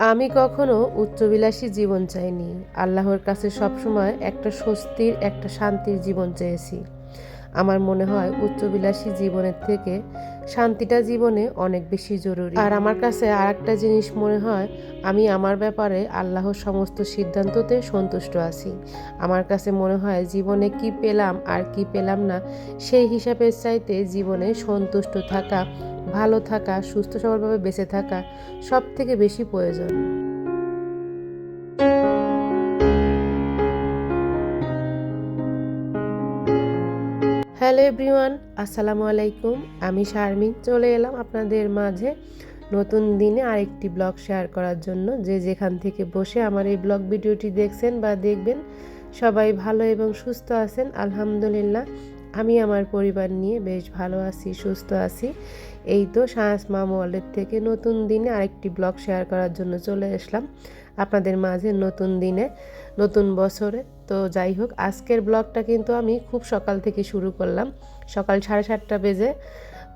আমি কখনো উচ্চবিলাসী জীবন চাইনি। আল্লাহর কাছে সবসময় একটা স্বস্তির একটা শান্তির জীবন চেয়েছি। আমার মনে হয় উচ্চবিলাসী জীবনের থেকে শান্তিটা জীবনে অনেক বেশি জরুরি। আর আমার কাছে আর একটা জিনিস মনে হয়, আমি আমার ব্যাপারে আল্লাহর সমস্ত সিদ্ধান্ততে সন্তুষ্ট আছি। আমার কাছে মনে হয় জীবনে কি পেলাম আর কি পেলাম না, সেই হিসাবের চাইতে জীবনে সন্তুষ্ট থাকা, ভালো থাকা, সুস্থ সবলভাবে বেঁচে থাকা সব থেকে বেশি প্রয়োজন। হ্যালো এভরিওয়ান, আসসালামু আলাইকুম। আমি শারমিন, চলে এলাম আপনাদের মাঝে নতুন দিনে আরেকটি ব্লগ শেয়ার করার জন্য। যে যেখান থেকে বসে আমার এই ব্লগ ভিডিওটি দেখছেন বা দেখবেন, সবাই ভালো এবং সুস্থ আছেন, আলহামদুলিল্লাহ। আমি আমার পরিবার নিয়ে বেশ ভালো আছি, সুস্থ আছি। এই তো সাহস মা ওয়ালের থেকে নতুন দিনে আরেকটি ব্লগ শেয়ার করার জন্য চলে আসলাম আপনাদের মাঝে নতুন দিনে, নতুন বছরে। তো যাই হোক, আজকের ব্লগটা কিন্তু আমি খুব সকাল থেকে শুরু করলাম, সকাল সাড়ে সাতটা বেজে।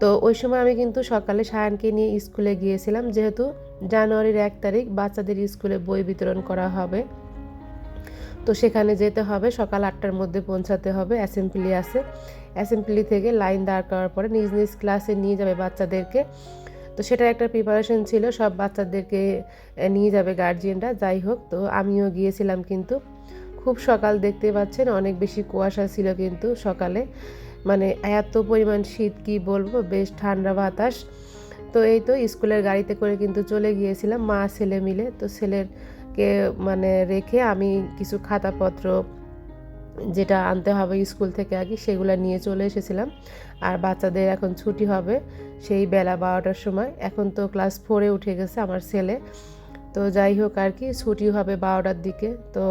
তো ওই সময় আমি কিন্তু সকালে সায়ানকে নিয়ে স্কুলে গিয়েছিলাম, যেহেতু জানুয়ারির এক তারিখ বাচ্চাদের স্কুলে বই বিতরণ করা হবে। তো সেখানে যেতে হবে, সকাল আটটার মধ্যে পৌঁছাতে হবে অ্যাসেম্বলি আছে। অ্যাসেম্বলি থেকে লাইন দাঁড় করার পরে নিজ নিজ ক্লাসে নিয়ে যাবে বাচ্চাদেরকে। তো সেটার একটা প্রিপারেশন ছিল, সব বাচ্চাদেরকে নিয়ে যাবে গার্জিয়ানরা যাই হোক। তো আমিও গিয়েছিলাম কিন্তু খুব সকাল দেখতে পাচ্ছেন, অনেক বেশি কুয়াশা ছিল কিন্তু সকালে। মানে এত পরিমাণ শীত, কি বলব, বেশ ঠান্ডা বাতাস। তো এই তো স্কুলের গাড়িতে করে কিন্তু চলে গিয়েছিলাম, মা, ছেলে মিলে। তো ছেলেরকে মানে রেখে আমি কিছু খাতাপত্র যেটা আনতে হবে স্কুল থেকে আগে, সেগুলো নিয়ে চলে এসেছিলাম। আর বাচ্চাদের এখন ছুটি হবে সেই বেলা বারোটার সময়। এখন তো ক্লাস ফোরে উঠে গেছে আমার ছেলে। তো যাই হোক আর কি, ছুটি হবে বারোটার দিকে। তো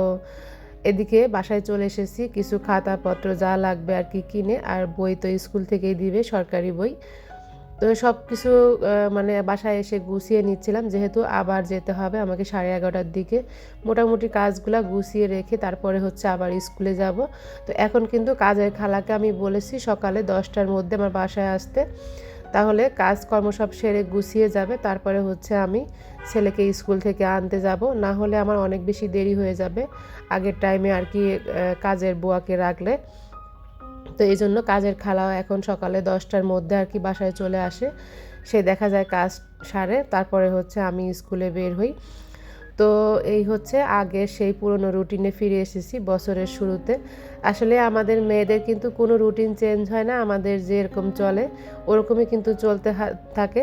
এদিকে বাসায় চলে এসেছি, কিছু খাতাপত্র যা লাগবে আর কি কিনে। আর বই তো স্কুল থেকেই দিবে, সরকারি বই। তো সব কিছু মানে বাসায় এসে গুছিয়ে নিচ্ছিলাম। যেহেতু আবার যেতে হবে আমাকে সাড়ে এগারোটার দিকে। মোটামুটি কাজগুলো গুছিয়ে রেখে তারপরে হচ্ছে আবার স্কুলে যাব। তো এখন কিন্তু কাজের খালাকে আমি বলেছি সকালে দশটার মধ্যে আমার বাসায় আসতে। তাহলে কাজকর্ম সব সেরে গুছিয়ে যাবে। তারপরে হচ্ছে আমি ছেলেকে স্কুল থেকে আনতে যাব। না হলে আমার অনেক বেশি দেরি হয়ে যাবে। আগের টাইমে আর কি কাজের বুয়াকে রাখলে। তো এই জন্য কাজের খালাও এখন সকালে দশটার মধ্যে আর কি বাসায় চলে আসে। সে দেখা যায় কাজ সারে, তারপরে হচ্ছে আমি স্কুলে বের হই। তো এই হচ্ছে আগে সেই পুরনো রুটিনে ফিরে এসেছি বছরের শুরুতে। আসলে আমাদের মেয়েদের কিন্তু কোনো রুটিন চেঞ্জ হয় না, আমাদের যেরকম চলে, ওরকমই কিন্তু চলতে থাকে।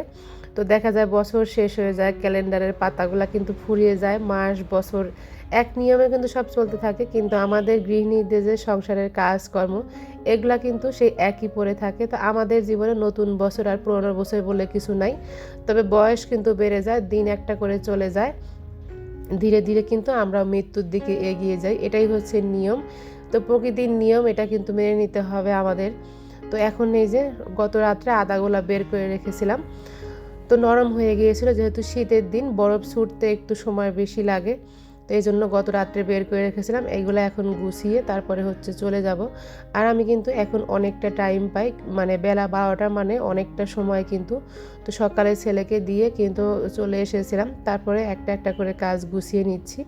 তো দেখা যায় বছর শেষ হয়ে যায়, ক্যালেন্ডারের পাতাগুলো কিন্তু ফুরিয়ে যায়, মাস, বছর, এক নিয়মে কিন্তু সব চলতে থাকে। কিন্তু আমাদের গৃহিণীদের যে সংসারের কাজকর্ম, এগুলা কিন্তু সেই একই পড়ে থাকে। তো আমাদের জীবনে নতুন বছর আর পুরনো বছর বলে কিছু নাই। তবে বয়স কিন্তু বেড়ে যায়, দিন একটা করে চলে যায়। ধীরে ধীরে কিন্তু আমরা মৃত্যুর দিকে এগিয়ে যাই। এটাই হচ্ছে নিয়ম। তো প্রকৃতির নিয়ম, এটা কিন্তু মেনে নিতে হবে আমাদের। তো এখন এই যে গত রাত্রে আদাগোলা বের করে রেখেছিলাম। তো নরম হয়ে গিয়েছিল, যেহেতু শীতের দিন, বরফ ছুটতে একটু সময় বেশি লাগে। তো এই জন্য গত রাত্রে বের করে রেখেছিলাম। এইগুলো এখন গুছিয়ে তারপরে হচ্ছে চলে যাব। আর আমি কিন্তু এখন অনেকটা টাইম পাই মানে বেলা বারোটা মানে অনেকটা সময় কিন্তু। তো সকালে ছেলেকে দিয়ে কিন্তু চলে এসেছিলাম। তারপরে একটা একটা করে কাজ গুছিয়ে নিচ্ছি।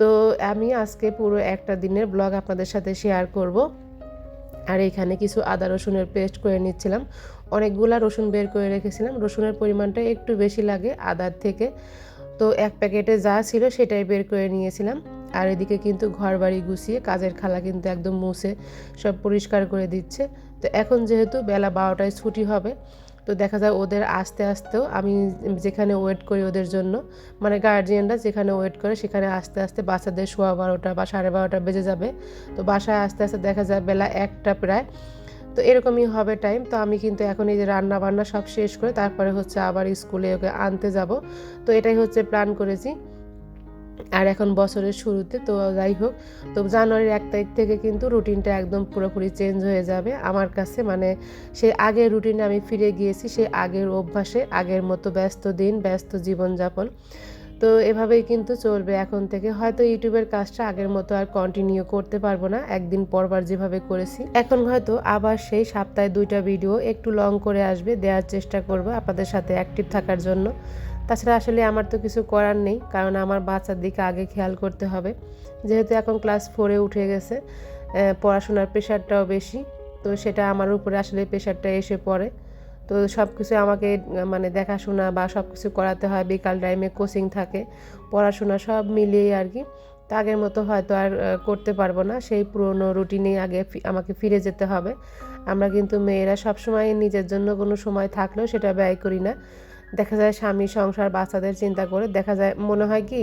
তো আমি আজকে পুরো একটা দিনের ব্লগ আপনাদের সাথে শেয়ার করব। আর এখানে কিছু আদা রসুনের পেস্ট করে নিচ্ছিলাম। অনেকগুলা রসুন বের করে রেখেছিলাম। রসুনের পরিমাণটা একটু বেশি লাগে আদার থেকে। তো এক প্যাকেটে যা ছিল সেটাই বের করে নিয়েছিলাম। আর এদিকে কিন্তু ঘর বাড়ি গুছিয়ে কাজের খালা কিন্তু একদম মুছে সব পরিষ্কার করে দিচ্ছে। তো এখন যেহেতু বেলা বারোটায় ছুটি হবে তো দেখা যায় ওদের আসতে আসতেও আমি যেখানে ওয়েট করি ওদের জন্য মানে গার্জিয়ানরা যেখানে ওয়েট করে সেখানে আস্তে আস্তে বাচ্চাদের শোয়া বারোটা বা সাড়ে বারোটা বেজে যাবে। তো বাসায় আস্তে আস্তে দেখা যায় বেলা একটা প্রায়। তো এরকমই হবে টাইম তো আমি কিন্তু এখন এই যে রান্না বান্না সব শেষ করে তারপরে হচ্ছে আবার স্কুলে ওকে আনতে যাব। তো এটাই হচ্ছে প্ল্যান করেছি। আর এখন বছরের শুরুতে, তো যাই হোক, তো জানুয়ারির এক তারিখ থেকে কিন্তু রুটিনটা একদম পুরোপুরি চেঞ্জ হয়ে যাবে। আমার কাছে মানে সেই আগের রুটিনে আমি ফিরে গিয়েছি, সেই আগের অভ্যাসে, আগের মতো ব্যস্ত দিন, ব্যস্ত জীবনযাপন। তো এভাবেই কিন্তু চলবে এখন থেকে। হয়তো ইউটিউবের কাজটা আগের মতো আর কন্টিনিউ করতে পারব না, একদিন পরবার যেভাবে করেছি। এখন হয়তো আবার সেই সপ্তাহে দুইটা ভিডিও একটু লং করে আসবে, দেওয়ার চেষ্টা করব আপনাদের সাথে অ্যাক্টিভ থাকার জন্য। তাছাড়া আসলে আমার তো কিছু করার নেই, কারণ আমার বাচ্চার দিকে আগে খেয়াল করতে হবে। যেহেতু এখন ক্লাস ফোরে উঠে গেছে পড়াশোনার প্রেশারটাও বেশি, তো সেটা আমার উপরে আসলে প্রেশারটা এসে পড়ে। তো সব কিছু আমাকে মানে দেখাশোনা বা সব কিছু করাতে হয়, বিকাল টাইমে কোচিং থাকে, পড়াশোনা সব মিলিয়ে আর কি। তা আগের মতো হয়তো আর করতে পারব না, সেই পুরনো রুটিনেই আগে আমাকে ফিরে যেতে হবে। আমরা কিন্তু মেয়েরা সবসময় নিজের জন্য কোনো সময় থাকলেও সেটা ব্যয় করি না। দেখা যায় স্বামী, সংসার, বাচ্চাদের চিন্তা করে দেখা যায় মনে হয় কি,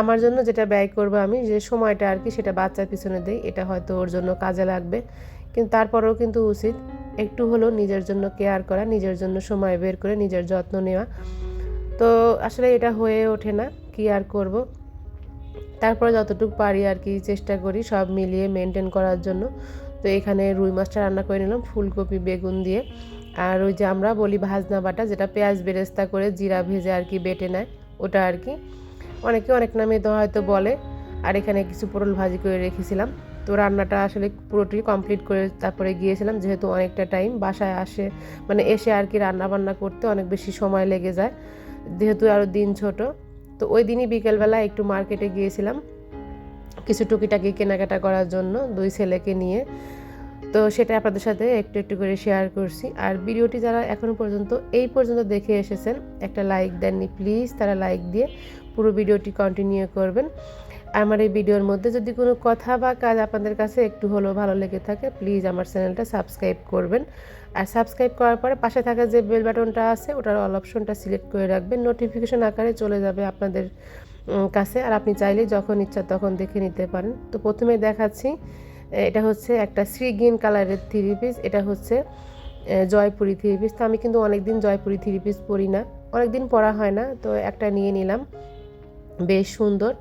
আমার জন্য যেটা ব্যয় করব আমি, যে সময়টা আর কি সেটা বাচ্চার পিছনে দিই, এটা হয়তো ওর জন্য কাজে লাগবে। কিন্তু তারপরেও কিন্তু উচিত একটু হলেও নিজের জন্য কেয়ার করা, নিজের জন্য সময় বের করে নিজের যত্ন নেওয়া। তো আসলে এটা হয়ে ওঠে না, কি আর করব? তারপরে যতটুকু পারি আর কি চেষ্টা করি সব মিলিয়ে মেনটেন করার জন্য। তো এখানে রুই মাছটা রান্না করে নিলাম, ফুলকপি, বেগুন দিয়ে। আর ওই যে আমরা বলি ভাজনা বাটা, যেটা পেঁয়াজ বেরেস্তা করে জিরা ভেজে আর কি বেটে নেয়, ওটা আর কি। অনেকে অনেক নামে তো হয়তো বলে, আর এখানে কিছু পটল ভাজি করে রেখেছিলাম। তো রান্নাটা আসলে পুরোটি কমপ্লিট করে তারপরে গিয়েছিলাম, যেহেতু অনেকটা টাইম বাসায় আসে মানে এসে আর কি রান্না বান্না করতে অনেক বেশি সময় লেগে যায়, যেহেতু আরও দিন ছোট। তো ওই দিনই বিকেলবেলা একটু মার্কেটে গিয়েছিলাম, কিছু টুকিটাকি কেনাকাটা করার জন্য দুই ছেলেকে নিয়ে। তো সেটা আপনাদের সাথে একটু একটু করে শেয়ার করছি। আর ভিডিওটি যারা এখনও পর্যন্ত এই পর্যন্ত দেখে এসেছেন, একটা লাইক দেননি প্লিজ তারা লাইক দিয়ে পুরো ভিডিওটি কন্টিনিউ করবেন। আমার এই ভিডিওর মধ্যে যদি কোনো কথা বা কাজ আপনাদের কাছে একটু হলেও ভালো লেগে থাকে প্লিজ আমার চ্যানেলটা সাবস্ক্রাইব করবেন। আর সাবস্ক্রাইব করার পরে পাশে থাকা যে বেল বাটনটা আছে, ওটার অল অপশনটা সিলেক্ট করে রাখবেন। নোটিফিকেশন আকারে চলে যাবে আপনাদের কাছে। আর আপনি চাইলে যখন ইচ্ছা তখন দেখে নিতে পারেন। তো প্রথমে দেখাচ্ছি এটা হচ্ছে একটা শ্রী গ্রিন কালারের থ্রি পিস এটা হচ্ছে জয়পুরি থ্রি পিস তো আমি কিন্তু অনেকদিন জয়পুরি থ্রি পিস পরি না। অনেকদিন পরা হয় না, তো একটা নিয়ে নিলাম। বেশ সুন্দর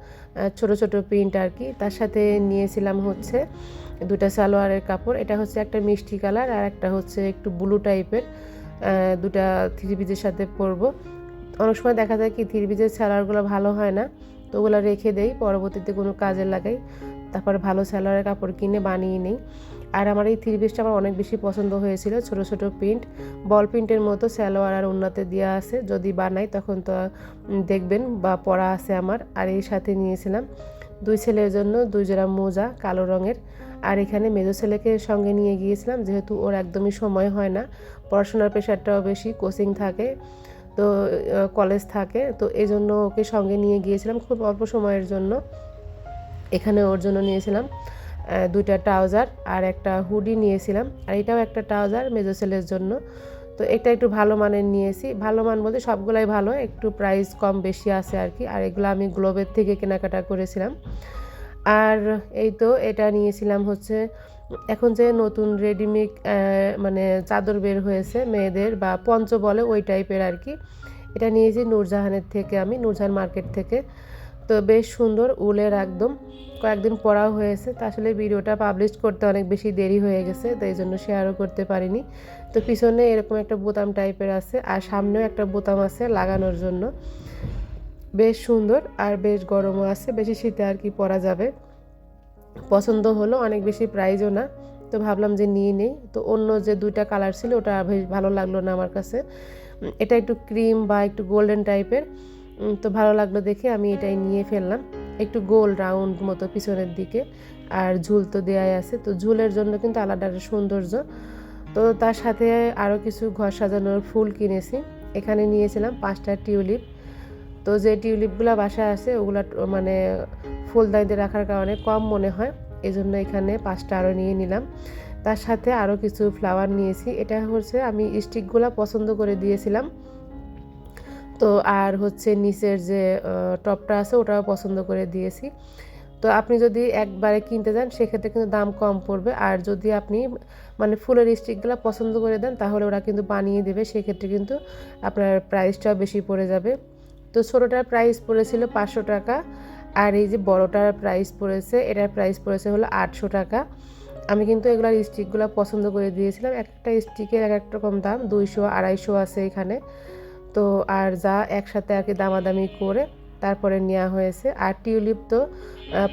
ছোট ছোট প্রিন্ট আর কি। তার সাথে নিয়েছিলাম হচ্ছে দুটা সালোয়ারের কাপড়। এটা হচ্ছে একটা মিষ্টি কালার আর একটা হচ্ছে একটু ব্লু টাইপের দুটা থ্রি পিসের সাথে পরবো। অনেক সময় দেখা যায় কি থ্রি পিসের সালোয়ারগুলো ভালো হয় না, তো ওগুলো রেখে দেই, পরবর্তীতে কোনো কাজে লাগাই। তারপরে ভালো স্যালোয়ারের কাপড় কিনে বানিয়ে নিই। আর আমার এই থ্রি পিসটা আমার অনেক বেশি পছন্দ হয়েছিল, ছোট ছোট প্রিন্ট। বল প্রিন্টের মতো স্যালোয়ার আর উন্নতে দেওয়া আছে, যদি বানাই তখন তো দেখবেন বা পরা আছে আমার। আর এই সাথে নিয়েছিলাম দুই ছেলের জন্য, দুই জোড়া মোজা কালো রঙের। আর এখানে মেজো ছেলেকে সঙ্গে নিয়ে গিয়েছিলাম, যেহেতু ওর একদমই সময় হয় না, পড়াশোনার প্রেশারটাও বেশি, কোচিং থাকে, তো কলেজ থাকে, তো এই জন্য ওকে সঙ্গে নিয়ে গিয়েছিলাম খুব অল্প সময়ের জন্য। এখানে ওর জন্য নিয়েছিলাম দুইটা ট্রাউজার আর একটা হুডি নিয়েছিলাম। আর এটাও একটা ট্রাউজার মেজো সেলের জন্য। তো এটা একটু ভালো মানের নিয়েছি। ভালো মান বলতে সবগুলাই ভালো, একটু প্রাইস কম বেশি আছে আর কি। আর এগুলো আমি গ্লোবের থেকে কেনাকাটা করেছিলাম। আর এই তো এটা নিয়েছিলাম হচ্ছে, এখন যে নতুন রেডিমেড মানে চাদর বের হয়েছে মেয়েদের বা পঞ্চ বলে ওই টাইপের আর কি। এটা নিয়েছি নূরজাহানের থেকে আমি, নূরজাহান মার্কেট থেকে। তো বেশ সুন্দর, উলের একদম। কয়েকদিন পড়াও হয়েছে, তা আসলে ভিডিওটা পাবলিশ করতে অনেক বেশি দেরি হয়ে গেছে, তো এই জন্য শেয়ারও করতে পারিনি। তো পিছনে এরকম একটা বোতাম টাইপের আছে, আর সামনেও একটা বোতাম আছে লাগানোর জন্য। বেশ সুন্দর, আর বেশ গরমও আছে, বেশি শীতে আর কি পরা যাবে। পছন্দ হলো, অনেক বেশি প্রাইজও না, তো ভাবলাম যে নিয়ে নেই। তো অন্য যে দুইটা কালার ছিল, ওটা বেশ ভালো লাগল না আমার কাছে। এটা একটু ক্রিম বা একটু গোল্ডেন টাইপের তো ভালো লাগল দেখে, আমি এটাই নিয়ে ফেললাম। একটু গোল রাউন্ড মতো পিছনের দিকে, আর ঝুল তো দেয়াই আছে। তো ঝুলের জন্য কিন্তু আলাদা একটা সৌন্দর্য। তো তার সাথে আরও কিছু ঘর সাজানোর ফুল কিনেছি। এখানে নিয়েছিলাম পাঁচটা টিউলিপ। তো যে টিউলিপগুলো বাসায় আছে, ওগুলো মানে ফুল ফুলদানিতে রাখার কারণে কম মনে হয়। এই জন্য এখানে পাঁচটা আরও নিয়ে নিলাম। তার সাথে আরও কিছু ফ্লাওয়ার নিয়েছি। এটা হচ্ছে আমি স্টিকগুলো পছন্দ করে দিয়েছিলাম। তো আর হচ্ছে নিচের যে টপটা আছে ওটাও পছন্দ করে দিয়েছি। তো আপনি যদি একবারে কিনতে যান, সেক্ষেত্রে কিন্তু দাম কম পড়বে। আর যদি আপনি মানে ফুলের স্টিকগুলো পছন্দ করে দেন, তাহলে ওরা কিন্তু বানিয়ে দেবে। সেক্ষেত্রে কিন্তু আপনার প্রাইসটাও বেশি পড়ে যাবে। তো ছোটোটার প্রাইস পড়েছিল পাঁচশো টাকা, আর এই যে বড়টার প্রাইস পড়েছে, এটার প্রাইস পড়েছে হলো আটশো টাকা। আমি কিন্তু এগুলোর স্টিকগুলো পছন্দ করে দিয়েছিলাম। একটা স্টিকের এক এক রকম দাম, দুইশো, আড়াইশো আছে এখানে। তো আর যা একসাথে আর কি দামাদামি করে তারপরে নেওয়া হয়েছে। আর টিউলিপ তো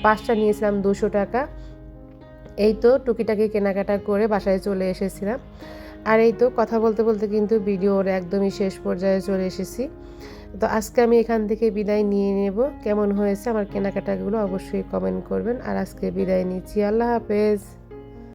পাঁচটা নিয়েছিলাম দুশো টাকা। এই তো টুকিটাকি কেনাকাটা করে বাসায় চলে এসেছিলাম। আর এই তো কথা বলতে বলতে কিন্তু ভিডিওর একদমই শেষ পর্যায়ে চলে এসেছি। তো আজকে আমি এখান থেকে বিদায় নিয়ে নেব। কেমন হয়েছে আমার কেনাকাটাগুলো অবশ্যই কমেন্ট করবেন। আর আজকে বিদায় নিচ্ছি। আল্লাহ হাফেজ।